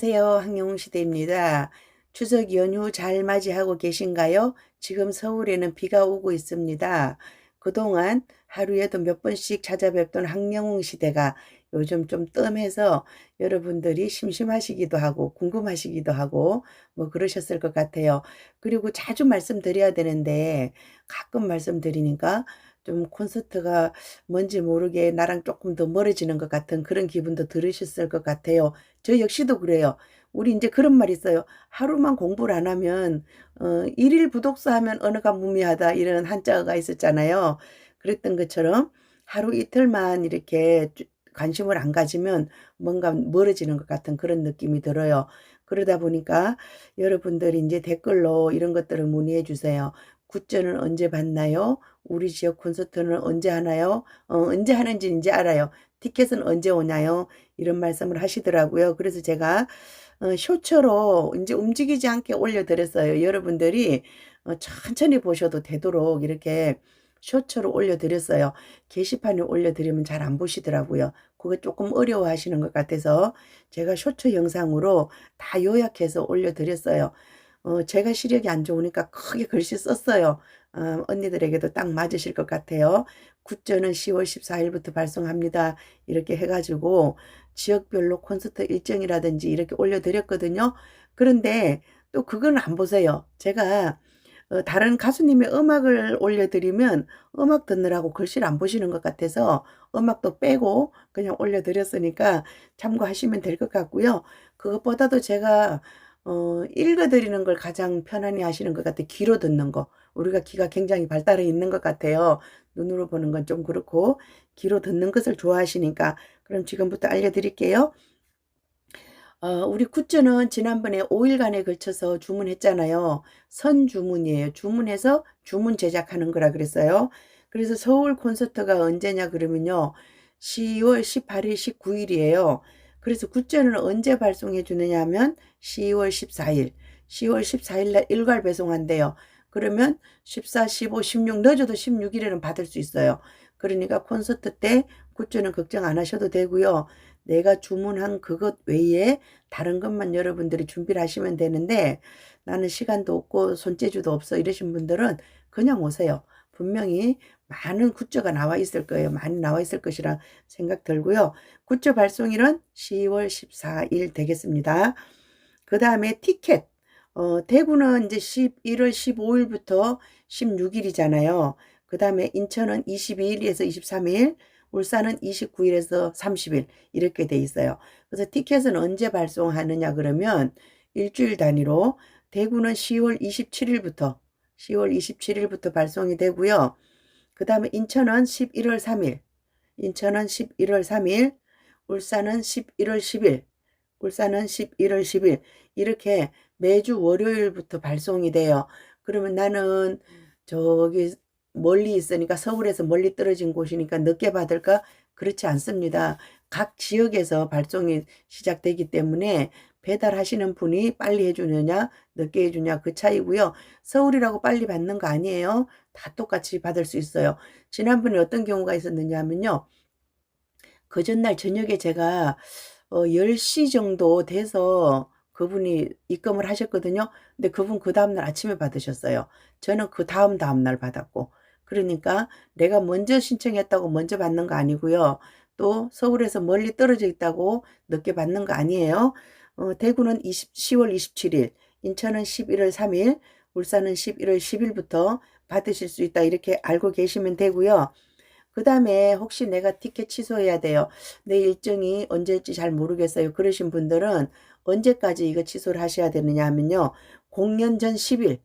안녕하세요. 항영시대입니다. 추석 연휴 잘 맞이하고 계신가요? 지금 서울에는 비가 오고 있습니다. 그동안 하루에도 몇 번씩 찾아뵙던 항영웅 시대가 요즘 좀 뜸해서 여러분들이 심심하시기도 하고 궁금하시기도 하고 뭐 그러셨을 것 같아요. 그리고 자주 말씀드려야 되는데 가끔 말씀드리니까 좀 콘서트가 뭔지 모르게 나랑 조금 더 멀어지는 것 같은 그런 기분도 들으셨을 것 같아요. 저 역시도 그래요. 우리 이제 그런 말 있어요. 하루만 공부를 안 하면 어, 일일 부독사 하면 언어가 무미하다 이런 한자가 있었잖아요. 그랬던 것처럼 하루 이틀만 이렇게 관심을 안 가지면 뭔가 멀어지는 것 같은 그런 느낌이 들어요. 그러다 보니까 여러분들이 이제 댓글로 이런 것들을 문의해 주세요. 굿즈는 언제 받나요? 우리 지역 콘서트는 언제 하나요? 어, 언제 하는지 이제 알아요. 티켓은 언제 오나요? 이런 말씀을 하시더라고요. 그래서 제가 어, 쇼처로 이제 움직이지 않게 올려드렸어요. 여러분들이 어, 천천히 보셔도 되도록 이렇게 쇼처로 올려드렸어요. 게시판에 올려드리면 잘 안 보시더라고요. 그거 조금 어려워 하시는 것 같아서 제가 쇼처 영상으로 다 요약해서 올려드렸어요. 어, 제가 시력이 안 좋으니까 크게 글씨 썼어요. 어, 언니들에게도 딱 맞으실 것 같아요. 굿즈는 10월 14일부터 발송합니다. 이렇게 해가지고 지역별로 콘서트 일정이라든지 이렇게 올려드렸거든요. 그런데 또 그건 안 보세요. 제가 어, 다른 가수님의 음악을 올려드리면 음악 듣느라고 글씨를 안 보시는 것 같아서 음악도 빼고 그냥 올려드렸으니까 참고하시면 될 것 같고요. 그것보다도 제가 어, 읽어드리는 걸 가장 편안히 하시는 것 같아요. 귀로 듣는 거. 우리가 귀가 굉장히 발달해 있는 것 같아요. 눈으로 보는 건 좀 그렇고 귀로 듣는 것을 좋아하시니까 그럼 지금부터 알려드릴게요. 어, 우리 굿즈는 지난번에 5일간에 걸쳐서 주문했잖아요. 선주문이에요. 주문해서 주문 제작하는 거라 그랬어요. 그래서 서울 콘서트가 언제냐 그러면요. 10월 18일, 19일이에요. 그래서 굿즈는 언제 발송해 주느냐 하면 10월 14일. 10월 14일 날 일괄 배송한대요. 그러면 14, 15, 16 늦어도 16일에는 받을 수 있어요. 그러니까 콘서트 때 굿즈는 걱정 안 하셔도 되고요. 내가 주문한 그것 외에 다른 것만 여러분들이 준비를 하시면 되는데 나는 시간도 없고 손재주도 없어 이러신 분들은 그냥 오세요. 분명히 많은 굿즈가 나와 있을 거예요. 많이 나와 있을 것이라 생각 들고요. 굿즈 발송일은 10월 14일 되겠습니다. 그 다음에 티켓. 어, 대구는 이제 11월 15일부터 16일이잖아요. 그 다음에 인천은 22일에서 23일, 울산은 29일에서 30일 이렇게 돼 있어요. 그래서 티켓은 언제 발송하느냐 그러면 일주일 단위로 대구는 10월 27일부터 10월 27일부터 발송이 되고요. 그 다음에 인천은 11월 3일, 인천은 11월 3일, 울산은 11월 10일, 울산은 11월 10일 이렇게 매주 월요일부터 발송이 돼요. 그러면 나는 저기 멀리 있으니까 서울에서 멀리 떨어진 곳이니까 늦게 받을까? 그렇지 않습니다. 각 지역에서 발송이 시작되기 때문에 배달하시는 분이 빨리 해주느냐 늦게 해주냐 그 차이고요. 서울이라고 빨리 받는 거 아니에요. 다 똑같이 받을 수 있어요. 지난번에 어떤 경우가 있었느냐 하면요. 그 전날 저녁에 제가 어 10시 정도 돼서 그분이 입금을 하셨거든요. 근데 그분 그 다음날 아침에 받으셨어요. 저는 그 다음 다음날 받았고 그러니까 내가 먼저 신청했다고 먼저 받는 거 아니고요. 또 서울에서 멀리 떨어져 있다고 늦게 받는 거 아니에요. 어, 대구는 20, 10월 27일, 인천은 11월 3일, 울산은 11월 10일부터 받으실 수 있다 이렇게 알고 계시면 되고요. 그 다음에 혹시 내가 티켓 취소해야 돼요. 내 일정이 언제일지 잘 모르겠어요. 그러신 분들은 언제까지 이거 취소를 하셔야 되느냐 하면요. 공연 전 10일,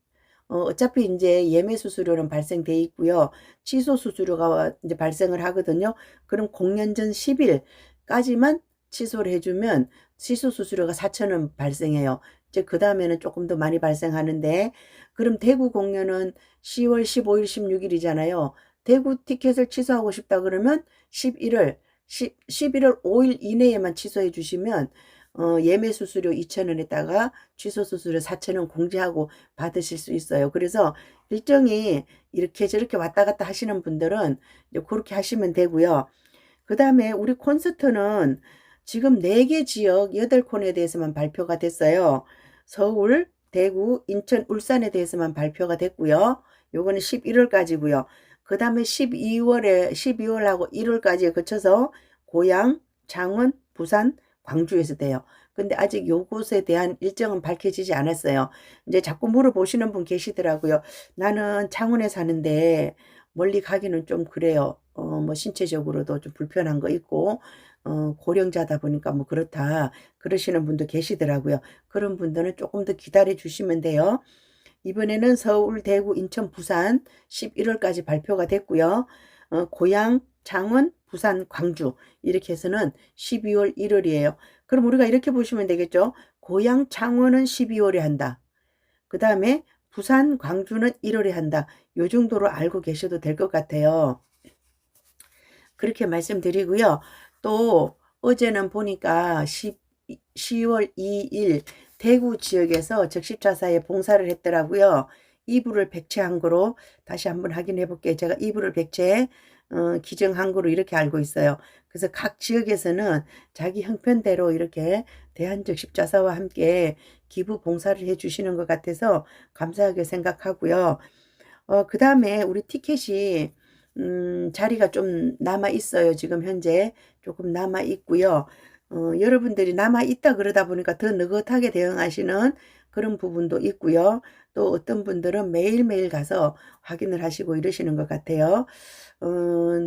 어, 어차피 이제 예매 수수료는 발생돼 있고요. 취소 수수료가 이제 발생을 하거든요. 그럼 공연 전 10일까지만 취소를 해주면 취소 수수료가 4천원 발생해요. 이제 그 다음에는 조금 더 많이 발생하는데 그럼 대구 공연은 10월 15일, 16일이잖아요. 대구 티켓을 취소하고 싶다 그러면 11월 10, 11월 5일 이내에만 취소해 주시면 어, 예매 수수료 2,000원에다가 취소 수수료 4,000원 공제하고 받으실 수 있어요. 그래서 일정이 이렇게 저렇게 왔다 갔다 하시는 분들은 그렇게 하시면 되고요. 그 다음에 우리 콘서트는 지금 4개 지역 8콘에 대해서만 발표가 됐어요. 서울, 대구, 인천, 울산에 대해서만 발표가 됐고요. 요거는 11월까지고요. 그 다음에 12월에 12월하고 1월까지에 거쳐서 고양, 창원, 부산, 광주에서 돼요. 근데 아직 요곳에 대한 일정은 밝혀지지 않았어요. 이제 자꾸 물어보시는 분 계시더라고요. 나는 창원에 사는데 멀리 가기는 좀 그래요. 어, 뭐 신체적으로도 좀 불편한 거 있고, 어, 고령자다 보니까 뭐 그렇다. 그러시는 분도 계시더라고요. 그런 분들은 조금 더 기다려 주시면 돼요. 이번에는 서울, 대구, 인천, 부산 11월까지 발표가 됐고요. 어, 고양, 창원, 부산, 광주 이렇게 해서는 12월 1월이에요. 그럼 우리가 이렇게 보시면 되겠죠. 고양, 창원은 12월에 한다. 그 다음에 부산, 광주는 1월에 한다. 요 정도로 알고 계셔도 될 것 같아요. 그렇게 말씀드리고요. 또 어제는 보니까 10, 10월 2일 대구 지역에서 적십자사에 봉사를 했더라고요. 이불을 백채한 거로 다시 한번 확인해 볼게요. 제가 이불을 백채 어, 기증한 거로 이렇게 알고 있어요. 그래서 각 지역에서는 자기 형편대로 이렇게 대한적 십자사와 함께 기부 봉사를 해 주시는 것 같아서 감사하게 생각하고요. 어, 그 다음에 우리 티켓이 음, 자리가 좀 남아 있어요. 지금 현재 조금 남아 있고요. 어, 여러분들이 남아 있다 그러다 보니까 더 느긋하게 대응하시는 그런 부분도 있고요. 또 어떤 분들은 매일매일 가서 확인을 하시고 이러시는 것 같아요. 어,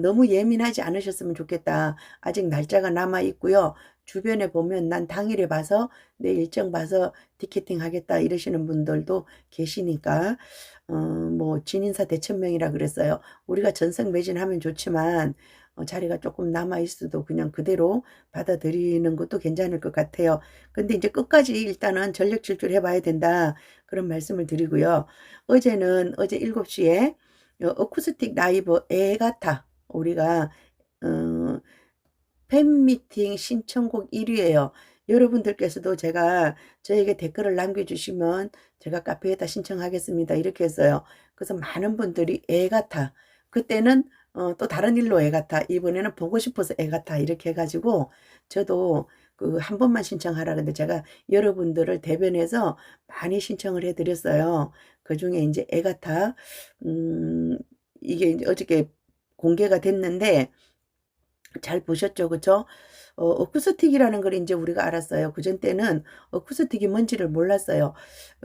너무 예민하지 않으셨으면 좋겠다. 아직 날짜가 남아 있고요. 주변에 보면 난 당일에 봐서 내 일정 봐서 티켓팅 하겠다 이러시는 분들도 계시니까 어, 뭐 진인사 대천명이라 그랬어요. 우리가 전성 매진하면 좋지만 어, 자리가 조금 남아 있어도 그냥 그대로 받아들이는 것도 괜찮을 것 같아요. 근데 이제 끝까지 일단은 전력 질주를 해봐야 된다. 그런 말씀을 드리고요. 어제는 어제 7시에 어, 어쿠스틱 라이브 애가타 우리가 어, 팬미팅 신청곡 1위예요. 여러분들께서도 제가 저에게 댓글을 남겨주시면 제가 카페에다 신청하겠습니다. 이렇게 했어요. 그래서 많은 분들이 애 같아. 그때는 어, 또 다른 일로 애 같아. 이번에는 보고 싶어서 애 같아. 이렇게 해가지고 저도 그 한 번만 신청하라 근데 제가 여러분들을 대변해서 많이 신청을 해드렸어요. 그 중에 이제 애 같아. 음, 이게 이제 어저께 공개가 됐는데 잘 보셨죠, 그쵸? 어, 어쿠스틱이라는 걸 이제 우리가 알았어요. 그전 때는 어쿠스틱이 뭔지를 몰랐어요.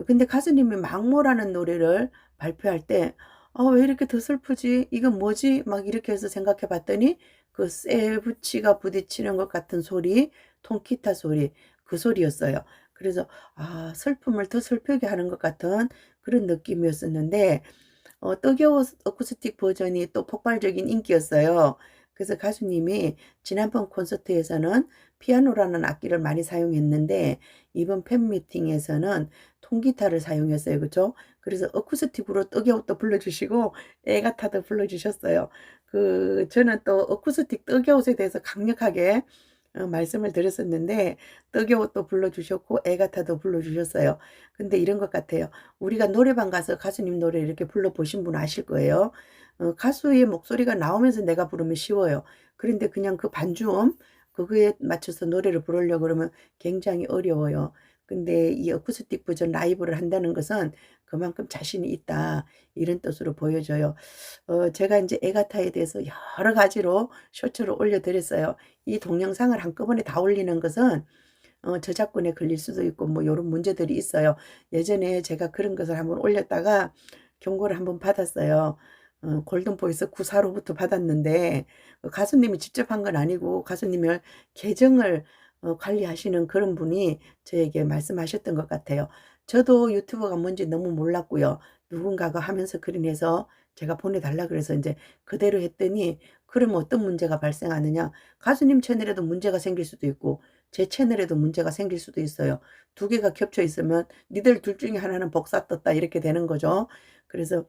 근데 가수님이 망모라는 노래를 발표할 때, 아, 왜 이렇게 더 슬프지? 이건 뭐지? 막 이렇게 해서 생각해 봤더니, 그 쇠붙이가 부딪히는 것 같은 소리, 통기타 소리, 그 소리였어요. 그래서, 아, 슬픔을 더 슬프게 하는 것 같은 그런 느낌이었었는데, 어, 떡여우 어쿠스틱 버전이 또 폭발적인 인기였어요. 그래서 가수님이 지난번 콘서트에서는 피아노라는 악기를 많이 사용했는데 이번 팬미팅에서는 통기타를 사용했어요. 그죠? 그래서 어쿠스틱으로 떡여웃도 불러주시고 애가타도 불러주셨어요. 그 저는 또 어쿠스틱 떡여웃에 대해서 강력하게 어, 말씀을 드렸었는데 떡여웃도 불러주셨고 애가타도 불러주셨어요. 근데 이런 것 같아요. 우리가 노래방 가서 가수님 노래 이렇게 불러보신 분 아실 거예요. 어, 가수의 목소리가 나오면서 내가 부르면 쉬워요. 그런데 그냥 그 반주음 그거에 맞춰서 노래를 부르려고 그러면 굉장히 어려워요. 근데 이 어쿠스틱 버전 라이브를 한다는 것은 그만큼 자신이 있다 이런 뜻으로 보여져요. 어, 제가 이제 에가타에 대해서 여러 가지로 쇼츠를 올려드렸어요. 이 동영상을 한꺼번에 다 올리는 것은 어, 저작권에 걸릴 수도 있고 뭐 이런 문제들이 있어요. 예전에 제가 그런 것을 한번 올렸다가 경고를 한번 받았어요. 어, 골든보이스 구사로부터 받았는데 어, 가수님이 직접 한 건 아니고 가수님을 계정을 어, 관리하시는 그런 분이 저에게 말씀하셨던 것 같아요. 저도 유튜브가 뭔지 너무 몰랐고요. 누군가가 하면서 그린해서 제가 보내달라 그래서 이제 그대로 했더니 그러면 어떤 문제가 발생하느냐 가수님 채널에도 문제가 생길 수도 있고 제 채널에도 문제가 생길 수도 있어요. 두 개가 겹쳐 있으면 니들 둘 중에 하나는 복사 떴다 이렇게 되는 거죠. 그래서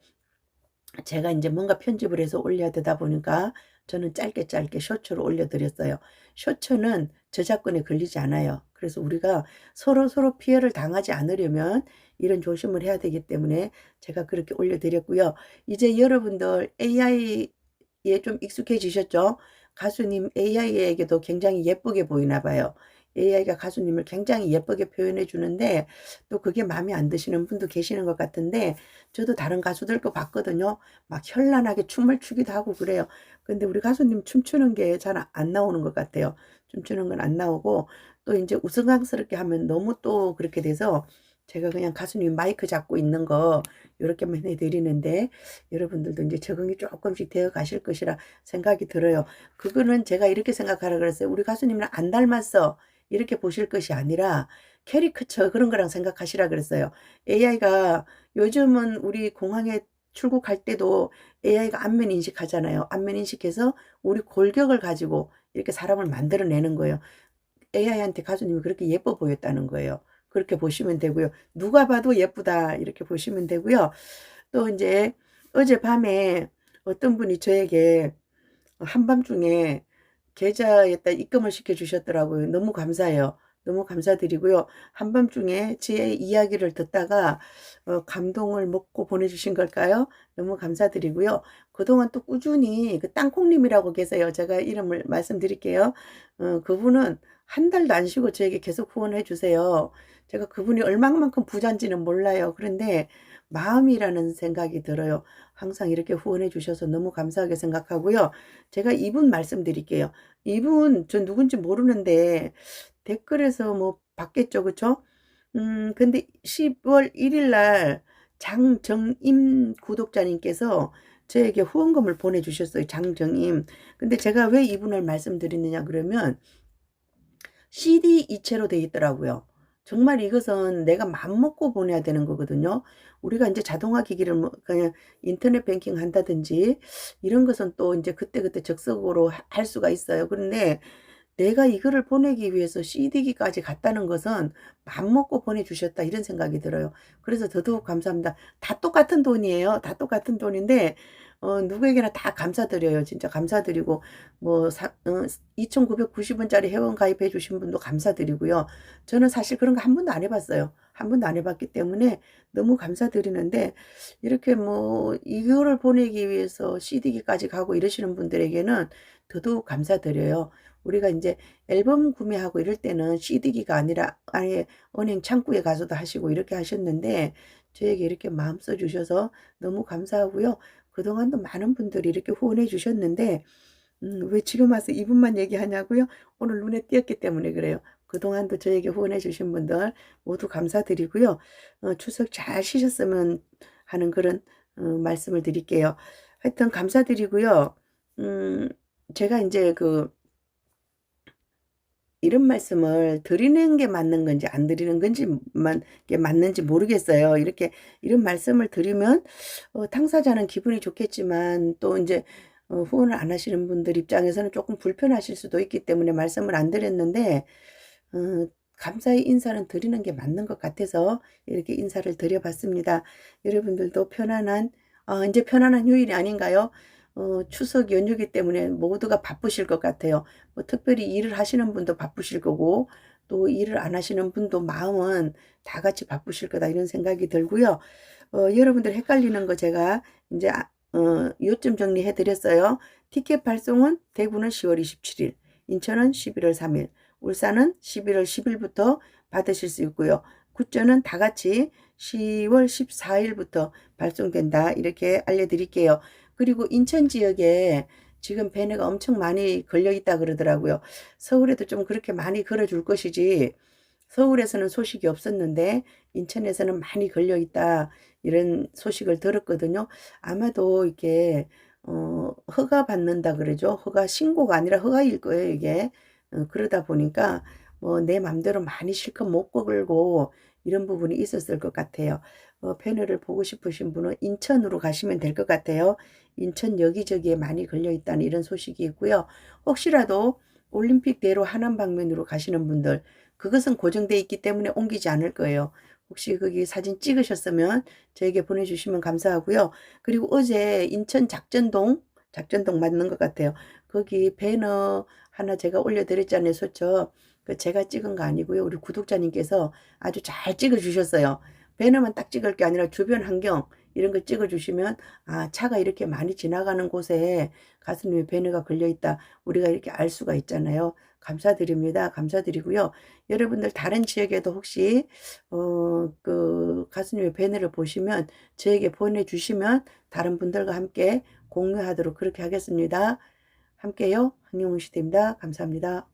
제가 이제 뭔가 편집을 해서 올려야 되다 보니까 저는 짧게 짧게 쇼츠로 올려드렸어요. 쇼츠는 저작권에 걸리지 않아요. 그래서 우리가 서로 서로 피해를 당하지 않으려면 이런 조심을 해야 되기 때문에 제가 그렇게 올려드렸고요. 이제 여러분들 AI에 좀 익숙해지셨죠? 가수님 AI에게도 굉장히 예쁘게 보이나 봐요. AI가 가수님을 굉장히 예쁘게 표현해 주는데 또 그게 마음에 안 드시는 분도 계시는 것 같은데 저도 다른 가수들 거 봤거든요. 막 현란하게 춤을 추기도 하고 그래요. 근데 우리 가수님 춤추는 게 잘 안 나오는 것 같아요. 춤추는 건 안 나오고 또 이제 우스꽝스럽게 하면 너무 또 그렇게 돼서 제가 그냥 가수님 마이크 잡고 있는 거 이렇게만 해드리는데 여러분들도 이제 적응이 조금씩 되어 가실 것이라 생각이 들어요. 그거는 제가 이렇게 생각하라 그랬어요. 우리 가수님은 안 닮았어. 이렇게 보실 것이 아니라 캐리커처 그런 거랑 생각하시라 그랬어요. AI가 요즘은 우리 공항에 출국할 때도 AI가 안면 인식하잖아요. 안면 인식해서 우리 골격을 가지고 이렇게 사람을 만들어내는 거예요. AI한테 가수님이 그렇게 예뻐 보였다는 거예요. 그렇게 보시면 되고요. 누가 봐도 예쁘다 이렇게 보시면 되고요. 또 이제 어젯밤에 어떤 분이 저에게 한밤중에 계좌에다 입금을 시켜 주셨더라고요. 너무 감사해요. 너무 감사드리고요. 한밤중에 제 이야기를 듣다가 어, 감동을 먹고 보내주신 걸까요? 너무 감사드리고요. 그동안 또 꾸준히 그 땅콩님이라고 계세요. 제가 이름을 말씀드릴게요. 어, 그분은 한 달도 안 쉬고 저에게 계속 후원해 주세요. 제가 그분이 얼마만큼 부자인지는 몰라요. 그런데 마음이라는 생각이 들어요. 항상 이렇게 후원해 주셔서 너무 감사하게 생각하고요. 제가 이분 말씀드릴게요. 이분 저 누군지 모르는데 댓글에서 뭐 봤겠죠. 그쵸? 음, 근데 10월 1일 날 장정임 구독자님께서 저에게 후원금을 보내주셨어요. 장정임. 근데 제가 왜 이분을 말씀드리느냐 그러면 CD 이체로 돼 있더라고요. 정말 이것은 내가 맘먹고 보내야 되는 거거든요. 우리가 이제 자동화 기기를 뭐 그냥 인터넷 뱅킹 한다든지 이런 것은 또 이제 그때그때 적석으로 할 수가 있어요. 그런데 내가 이거를 보내기 위해서 CD기까지 갔다는 것은 맘먹고 보내주셨다 이런 생각이 들어요. 그래서 더더욱 감사합니다. 다 똑같은 돈이에요. 다 똑같은 돈인데 어, 누구에게나 다 감사드려요. 진짜 감사드리고, 뭐, 사, 어, 2,990원짜리 회원 가입해 주신 분도 감사드리고요. 저는 사실 그런 거 한 번도 안 해봤어요. 한 번도 안 해봤기 때문에 너무 감사드리는데, 이렇게 뭐, 이거를 보내기 위해서 CD기까지 가고 이러시는 분들에게는 더더욱 감사드려요. 우리가 이제 앨범 구매하고 이럴 때는 CD기가 아니라 아예 은행 창구에 가서도 하시고 이렇게 하셨는데, 저에게 이렇게 마음 써주셔서 너무 감사하고요. 그동안도 많은 분들이 이렇게 후원해 주셨는데 음, 왜 지금 와서 이분만 얘기하냐고요? 오늘 눈에 띄었기 때문에 그래요. 그동안도 저에게 후원해 주신 분들 모두 감사드리고요. 어, 추석 잘 쉬셨으면 하는 그런 어, 말씀을 드릴게요. 하여튼 감사드리고요. 음, 제가 이제 그 이런 말씀을 드리는 게 맞는 건지 안 드리는 건지만 게 맞는지 모르겠어요. 이렇게 이런 말씀을 드리면 어, 당사자는 기분이 좋겠지만 또 이제 어, 후원을 안 하시는 분들 입장에서는 조금 불편하실 수도 있기 때문에 말씀을 안 드렸는데 어, 감사의 인사는 드리는 게 맞는 것 같아서 이렇게 인사를 드려봤습니다. 여러분들도 편안한 어, 이제 편안한 휴일이 아닌가요? 어, 추석 연휴기 때문에 모두가 바쁘실 것 같아요. 뭐 특별히 일을 하시는 분도 바쁘실 거고 또 일을 안 하시는 분도 마음은 다 같이 바쁘실 거다 이런 생각이 들고요. 어, 여러분들 헷갈리는 거 제가 이제 아, 어, 요점 정리해 드렸어요. 티켓 발송은 대구는 10월 27일, 인천은 11월 3일, 울산은 11월 10일부터 받으실 수 있고요. 굿즈는 다 같이 10월 14일부터 발송된다 이렇게 알려드릴게요. 그리고 인천 지역에 지금 배너가 엄청 많이 걸려 있다 그러더라고요. 서울에도 좀 그렇게 많이 걸어 줄 것이지 서울에서는 소식이 없었는데 인천에서는 많이 걸려 있다 이런 소식을 들었거든요. 아마도 이게 어, 허가 받는다 그러죠. 허가 신고가 아니라 허가일 거예요 이게. 어, 그러다 보니까 뭐 내 맘대로 많이 실컷 못 걸고 이런 부분이 있었을 것 같아요. 어, 패널을 보고 싶으신 분은 인천으로 가시면 될 것 같아요. 인천 여기저기에 많이 걸려 있다는 이런 소식이 있고요. 혹시라도 올림픽대로 하남 방면으로 가시는 분들 그것은 고정돼 있기 때문에 옮기지 않을 거예요. 혹시 거기 사진 찍으셨으면 저에게 보내주시면 감사하고요. 그리고 어제 인천 작전동 작전동 맞는 것 같아요. 거기 배너 하나 제가 올려드렸잖아요. 소처. 그 제가 찍은 거 아니고요. 우리 구독자님께서 아주 잘 찍어 주셨어요. 배너만 딱 찍을 게 아니라 주변 환경 이런 거 찍어주시면 아 차가 이렇게 많이 지나가는 곳에 가스님의 배너가 걸려있다 우리가 이렇게 알 수가 있잖아요. 감사드립니다. 감사드리고요. 여러분들 다른 지역에도 혹시 어, 그 가수님의 배너를 보시면 저에게 보내주시면 다른 분들과 함께 공유하도록 그렇게 하겠습니다. 함께요. 황영웅 시대입니다. 감사합니다.